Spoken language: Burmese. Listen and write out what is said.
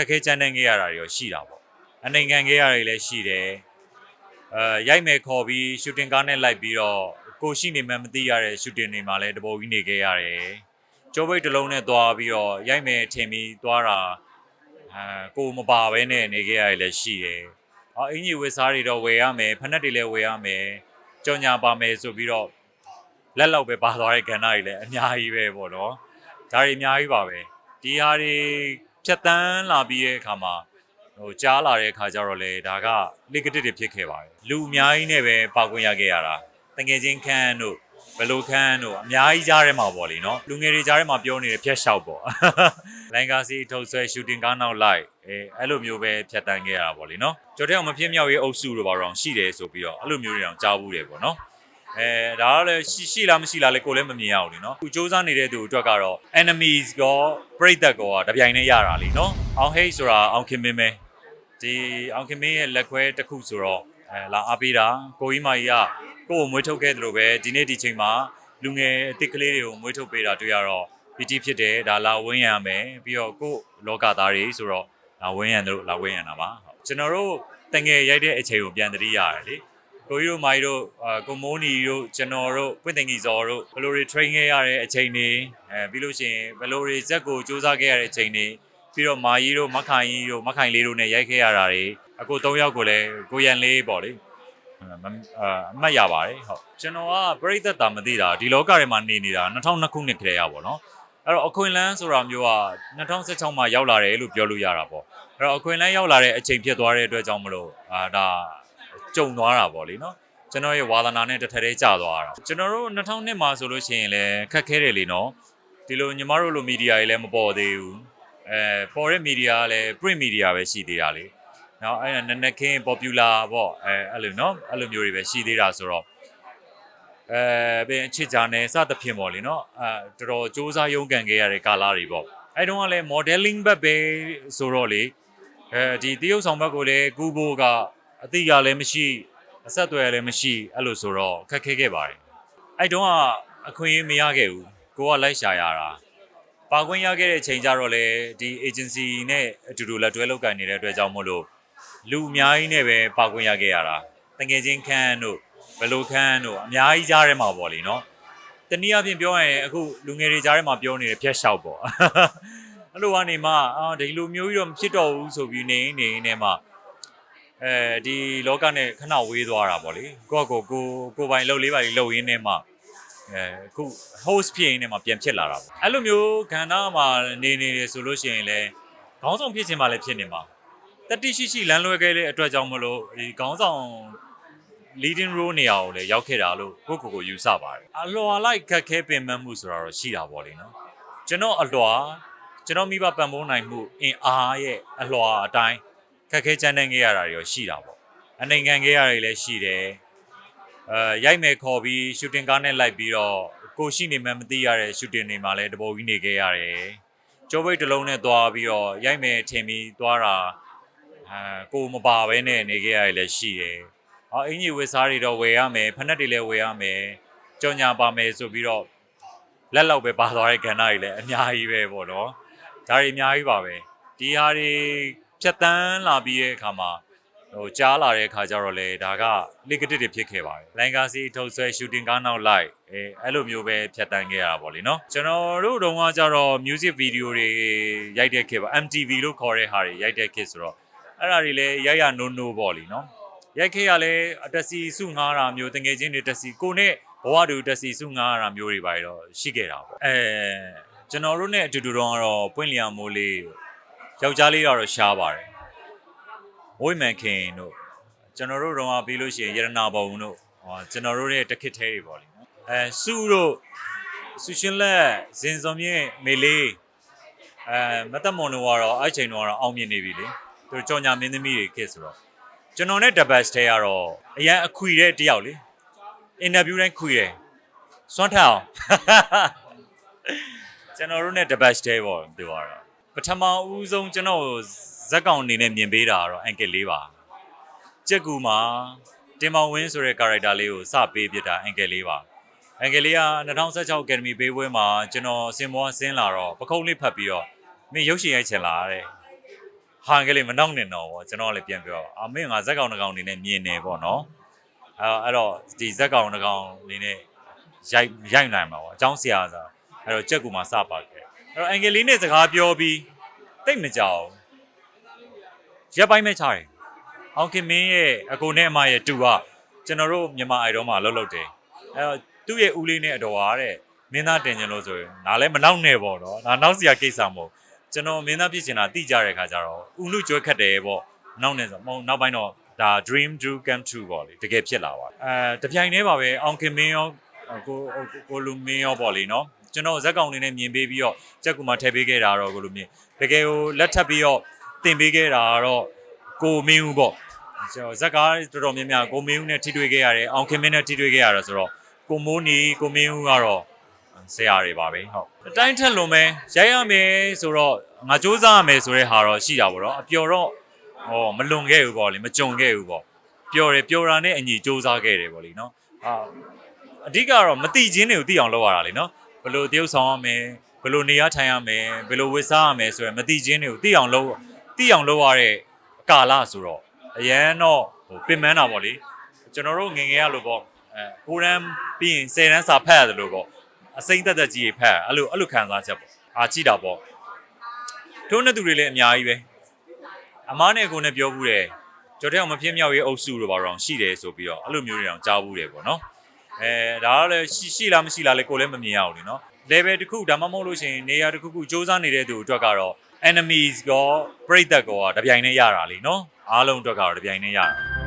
က်ခဲကြမ်းတမ်းခဲ့ရတာတွေရောရှိတာပေါ့အနိုင်ခံခဲ့ရတာတွေလည်းရှိတယ်အဲရိုက်မယ်ခေါ်ပြီးရှူတင်ကားနဲ့လိုက်ပြီးတော့ကိုရှိနေမှန်းမသိရတဲ့ရှူတင်တွေမှာလည်းတပေါ်ကြီးနေခဲ့ရတယ်ကျိုးဘိတ်တစ်လုံးနဲ့သွားပြီးတော့ရိုက်မယ်ထင်ပြီးသွားတာအဲကိုမပါဘဲနဲ့နေခဲ့ရတယ်လည်းရှိတယ်အော်အင်ကြီးဝစ်စားတွေတော့ဝယ်ရမယ်ဖက်နက်တွေလည်းဝယ်ရမယ်ကြော်ညာပါမယ်ဆိုပြီးတော့လက်လောက်ပဲပါသွားတဲ့ကဏ္ဍတွေလည်းအများကြီးပဲပေါ့နော်ဒါတွေအများကြီးပါပဲဒီဟာတွေ ဖြတ်တန်းလာပြီးတဲ့အခါမှာဟိုကြားလာတဲ့အခါကျတော့လေဒါကလိကတစ်တွေဖြစ်ခဲ့ပါတယ်လူအများကြီးနဲ့ပဲပါခွင့်ရခဲ့ရတာတငယ်ချင်းခန်းတို့ဘယ်လိုခန်းတို့အများကြီးကြားထဲမှာပေါ့လीနော်လူငယ်တွေကြားထဲမှာပြောနေတဲ့ဖြတ်လျှောက်ပေါ့လိုင်ကာစီထုတ်ဆွဲရှူတင်ကားနောက်လိုက်အဲအဲ့လိုမျိုးပဲဖြတ်တန်းခဲ့ရတာပေါ့လीနော်ကျော်တဲ့အောင်မဖြစ်မြောက်ရေးအုပ်စုတို့ဘာလို့ရှိတယ်ဆိုပြီးတော့အဲ့လိုမျိုးတွေအောင်ကြားဘူးတယ်ပေါ့နော် အဲဒါကလည်းရှိရှိလားမရှိလားလေကိုလည်းမမြင်ရဘူးလीနော်ခုစ조사နေတဲ့သူအတွက်ကတော့ enemies ကောပြိသက်ကောတပြိုင်နဲ့ရတာလीနော်အောင်ဟိတ်ဆိုတာအောင်ခင်မင်းပဲဒီအောင်ခင်မင်းရဲ့လက်ခွဲတစ်ခုဆိုတော့အဲလာအားပေးတာကိုကြီးမကြီးကကိုယ့်ကိုမွေးထုတ်ခဲ့တယ်လို့ပဲဒီနေ့ဒီချိန်မှာလူငယ်အစ်စ်ကလေးတွေကိုမွေးထုတ်ပေးတာတွေ့ရတော့ပီတိဖြစ်တယ်ဒါလာဝင်းရံမယ်ပြီးတော့ကိုယ့်လောကသားတွေဆိုတော့လာဝင်းရံတို့လာဝင်းရံတာပါဟုတ်ကျွန်တော်တို့တငယ်ရိုက်တဲ့အချိန်ကိုပြန်သတိရတယ်လေ ကိုကြီးတို့မိုင်တို့အာကိုမိုးနီတို့ကျွန်တော်တို့ပွင့်တင်ကြီးစော်တို့ဘယ်လိုတွေ train ခဲ့ရတဲ့အချိန်တွေအဲပြီးလို့ရှိရင်ဘယ်လိုတွေဇက်ကိုစူးစမ်းခဲ့ရတဲ့အချိန်တွေပြီးတော့မာကြီးတို့မခိုင်ကြီးတို့မခိုင်လေးတို့နဲ့ရိုက်ခဲ့ရတာတွေအကို၃ယောက်ကိုလည်းကိုရန်လေးပေါ့လေအာမအာအမှတ်ရပါတယ်ဟုတ်ကျွန်တော်ကပြိသက်တာမသိတာဒီလောကထဲမှာနေနေတာ2002ခုနှစ်ခရေရပါတော့အဲ့တော့အခွင့်လန်းဆိုတာမျိုးက2016မှာရောက်လာတယ်လို့ပြောလို့ရတာပေါ့အဲ့တော့အခွင့်လန်းရောက်လာတဲ့အချိန်ဖြစ်သွားတဲ့အတွက်ကြောင့်မလို့အာဒါ ကြုံသွားတာပေါ့လေနော်ကျွန်တော်ရဲ့ဝါသနာနဲ့တစ်ထက်တည်းကြာသွားတာကျွန်တော်တို့2000မှာဆိုလို့ရှိရင်လည်းခက်ခဲတယ်လေနော်ဒီလိုညီမတို့လိုမီဒီယာတွေလည်းမပေါ်သေးဘူးအဲပေါ်တဲ့မီဒီယာကလည်း print media ပဲရှိသေးတာလေနော်အဲ့ဒါနက်နက်ခင်း popular ပေါ့အဲအဲ့လိုနော်အဲ့လိုမျိုးတွေပဲရှိသေးတာဆိုတော့အဲဘယ်ချစ်ကြနဲ့စသဖြင့်ပေါ့လေနော်အဲတော်တော်စူးစမ်းရုန်းကန်ခဲ့ရတဲ့ကာလတွေပေါ့အဲ့တုန်းကလည်း modeling ဘက်ပဲဆိုတော့လေအဲဒီတရုပ်ဆောင်ဘက်ကိုလည်းကူဖို့က အသိရလည်းမရှိအဆက်အသွယ်လည်းမရှိအဲ့လိုဆိုတော့ခက်ခဲခဲ့ပါတယ်အဲ့တုန်းကအခွင့်အရေးမရခဲ့ဘူးကိုကလိုက်ရှာရတာပါခွင့်ရခဲ့တဲ့အချိန်ကျတော့လေဒီ agency နဲ့အတူတူလက်တွဲလုပ်ကိုင်နေတဲ့အတွက်ကြောင့်မို့လို့လူအများကြီးနဲ့ပဲပါခွင့်ရခဲ့ရတာတငယ်ချင်းခန်းတို့ဘယ်လိုခန်းတို့အများကြီးကြားထဲမှာပေါ့လीနော်တနည်းအားဖြင့်ပြောရရင်အခုလူငယ်တွေကြားထဲမှာပြောနေတဲ့ဖြတ်လျှောက်ပေါ့အဲ့လိုကနေမှအာဒီလိုမျိုးကြီးတော့မဖြစ်တော့ဘူးဆိုပြီးနေနေနေမှ အဲဒီလောကနဲ့ခဏဝေးသွားတာပေါ့လေကိုယ့်ကိုယ်ကိုကိုယ်ပိုင်လှုပ်လေးပါလေးလှုပ်ရင်းနဲ့မှအဲအခု host ဖြစ်ရင်းနဲ့မှပြန်ဖြစ်လာတာပေါ့အဲ့လိုမျိုးခန္ဓာမှာနေနေတယ်ဆိုလို့ရှိရင်လည်းခေါင်းဆောင်ဖြစ်ခြင်းမှလည်းဖြစ်နေမှာတတိရှိရှိလမ်းလွဲခဲ့တဲ့အတွက်ကြောင့်မလို့ဒီခေါင်းဆောင် leading role နေရာကိုလည်းရောက်ခဲ့တာလို့ကိုယ့်ကိုယ်ကိုယူဆပါတယ်အလွာလိုက်ခက်ခဲပင်ပန်းမှုဆိုတာတော့ရှိတာပေါ့လေနော်ကျွန်တော်အလွာကျွန်တော်မိဘပံ့ပိုးနိုင်မှုအင်အားရဲ့အလွာအတိုင်း ခက်ခဲကြမ်းတမ်းခဲ့ရတာတွေရောရှိတာပေါ့အနိုင်ခံခဲ့ရတာတွေလည်းရှိတယ်အဲရိုက်မယ်ခေါ်ပြီးရှူတင်ကားနဲ့လိုက်ပြီးတော့ကိုရှိနေမှန်းမသိရတဲ့ရှူတင်တွေမှာလည်းတပေါ်ကြီးနေခဲ့ရတယ်ကျိုးဘိတ်တစ်လုံးနဲ့သွားပြီးတော့ရိုက်မယ်ထင်ပြီးသွားတာအဲကိုမပါဘဲနဲ့နေခဲ့ရတယ်လည်းရှိတယ်အော်အင်ကြီးဝစ်စားတွေတော့ဝယ်ရမယ်ဖက်နက်တွေလည်းဝယ်ရမယ်ကြော်ညာပါမယ်ဆိုပြီးတော့လက်လောက်ပဲပါသွားတဲ့ကဏ္ဍတွေလည်းအများကြီးပဲပေါ့နော်ဒါတွေအများကြီးပါပဲဒီဟာတွေ ဖြတ်တန်းလာပြီးတဲ့အခါမှာဟိုကြားလာတဲ့အခါကျတော့လေဒါက negative တွေဖြစ်ခဲ့ပါတယ် line ကားစီထုတ်ဆွဲ shooting ကားနောက်လိုက်အဲအဲ့လိုမျိုးပဲဖြတ်တန်းခဲ့ရတာပေါ့လေနော်ကျွန်တော်တို့တုန်းကကျတော့ music video တွေရိုက်တဲ့ခေတ်ပါ MTV လို့ခေါ်တဲ့ဟာတွေရိုက်တဲ့ခေတ်ဆိုတော့အဲ့ဒါတွေလည်းရိုက်ရနိုးနိုးပေါ့လေနော်ရိုက်ခေတ်ကလည်းအတက်စီစုငားတာမျိုးတငယ်ချင်းတွေတက်စီကိုနဲ့ဘဝတူတက်စီစုငားတာမျိုးတွေပါတော့ရှိခဲ့တာပေါ့အဲကျွန်တော်တို့နဲ့အတူတူတော့ပွင့်လျံမိုးလေး ယောက်ျားလေးတော့ရှားပါတယ်ဝိမန်ခင်တို့ကျွန်တော်တို့တော့ပြီးလို့ရှိရင်ရတနာဘုံတို့ဟောကျွန်တော်တို့ရဲ့တခစ်သေးတွေပေါ့လေနော်အဲစုတို့ဆူရှင်လက်ဇင်စုံမြင့်မေလေးအဲမတ်တမွန်တို့ကတော့အဲ့ချိန်တော့အောင်မြင်နေပြီလေသူကြောင်ညာမင်းသမီးတွေခစ်ဆိုတော့ကျွန်တော်နဲ့တပတ်စတဲကတော့အရန်အခွေတဲ့တယောက်လေအင်တာဗျူးတိုင်းခွေတယ်စွမ်းထအောင်ကျွန်တော်တို့နဲ့တပတ်စတဲပေါ့သူကတော့ ပထမဦးဆုံးကျွန်တော်ဇက်ကောင်အနေနဲ့မြင်ပေးတာကတော့အန်ကယ်လေးပါကြက်ကူမှာတင်မောင်ဝင်းဆိုတဲ့ character လေးကိုစပေးပြတာအန်ကယ်လေးပါအန်ကယ်လေးက2016 Academy ပေးပွဲမှာကျွန်တော်စင်မောဆင်းလာတော့ပခုံးလေးဖတ်ပြီးတော့မင်းရုပ်ရှင်ရိုက်ချင်လားတဲ့ဟာကလေးမနောက်နဲ့တော့ဗောကျွန်တော်လည်းပြန်ပြောအမင်းငါဇက်ကောင်တစ်ကောင်အနေနဲ့မြင်နေဗောနော်အဲအဲ့တော့ဒီဇက်ကောင်တစ်ကောင်အနေနဲ့ရိုက်ရိုက်နိုင်မှာဗောအကြောင်းဆရာဆိုအဲ့တော့ကြက်ကူမှာစပါခဲ့ အဲ့တော့အင်္ဂလိပ်နဲ့စကားပြောပြီးတိတ်မကြောက်ရက်ပိုင်းမဲ့ချတယ်အောင်ခင်မင်းရဲ့အကိုနဲ့အမရဲ့တူကကျွန်တော်တို့မြန်မာအိုင်တော်မှာလှုပ်လှုပ်တယ်အဲ့တော့သူ့ရဲ့ဦးလေးနဲ့အတော်ဟာတဲ့မင်းသားတင်ကြလို့ဆိုရင်ငါလည်းမနောက်နဲ့ပေါ့နော်ငါနောက်စရာကိစ္စမဟုတ်ကျွန်တော်မင်းသားဖြစ်ချင်တာတိကြတဲ့ခါကျတော့ဥလူကျွဲခတ်တယ်ပေါ့နောက်နေဆိုမဟုတ်နောက်ပိုင်းတော့ဒါ dream do come true ပေါ့လေတကယ်ဖြစ်လာပါအဲတပြိုင်တည်းပါပဲအောင်ခင်မင်းရောကိုကိုလူမင်းရောပေါ့လေနော် ကျွန်တော်ဇက်ကောင်လေးနဲ့မြင်ပေးပြီးတော့ကြက်ကူမှာထည့်ပေးခဲ့တာတော့ကိုလူမြင်တကယ်ကိုလက်ထပ်ပြီးတော့တင်ပေးခဲ့တာတော့ကိုမင်းဦးပေါ့ကျွန်တော်ဇက်ကားတော်တော်များများကိုမင်းဦးနဲ့ထိတွေ့ခဲ့ရတယ်အောင်ခင်မင်းနဲ့ထိတွေ့ခဲ့ရတယ်ဆိုတော့ကိုမိုးနီကိုမင်းဦးကတော့ဆရာတွေပါပဲဟုတ်အတိုင်းထက်လုံးပဲရိုက်ရမယ်ဆိုတော့ငါစူးစမ်းရမယ်ဆိုတဲ့ဟာတော့ရှိတာပေါ့နော်အပျော်တော့ဟောမလွန်ခဲ့ဘူးပေါ့လေမကြုံခဲ့ဘူးပေါ့ပျော်တယ်ပျော်တာနဲ့အညီစူးစမ်းခဲ့တယ်ပေါ့လေနော်အာအဓိကတော့မတိချင်းတွေကိုသိအောင်လုပ်ရတာလေနော် ဘယ်လိုတရုပ်ဆောင်ရမယ်ဘယ်လိုနေရထိုင်ရမယ်ဘယ်လိုဝတ်စားရမယ်ဆိုရယ်မတိချင်းတွေကိုသိအောင်လုပ်သိအောင်လုပ်ရတဲ့ကာလဆိုတော့အရန်တော့ဟိုပင်ပန်းတာပေါ့လေကျွန်တော်တို့ငယ်ငယ်ရလို့ပေါ့အဲကိုရန်ပြီးရင်10တန်းစာဖတ်ရတယ်လို့ပေါ့အစိမ့်သက်သက်ကြီးတွေဖတ်အဲ့လိုအဲ့လိုခံစားချက်ပေါ့အာကြည့်တာပေါ့ထိုးနေသူတွေလည်းအများကြီးပဲအမားနဲ့ကိုနဲ့ပြောဘူးတယ်ကြော်တဲ့အောင်မဖြစ်မြောက်ရေးအုပ်စုတို့ဘာတော့ရှိတယ်ဆိုပြီးတော့အဲ့လိုမျိုးတွေအောင်ကြားဘူးတယ်ပေါ့နော် အဲဒါကလည်းရှိရှိလားမရှိလားလဲကိုလည်းမမြင်ရဘူးလीနော် level တစ်ခုဒါမှမဟုတ်လို့ရှိရင်နေရာတစ်ခုခုစူးစမ်းနေတဲ့သူအတွက်ကတော့ enemies ကောပြိသက်ကောတပြိုင်နဲ့ရတာလीနော်အားလုံးအတွက်ကတော့တပြိုင်နဲ့ရတာ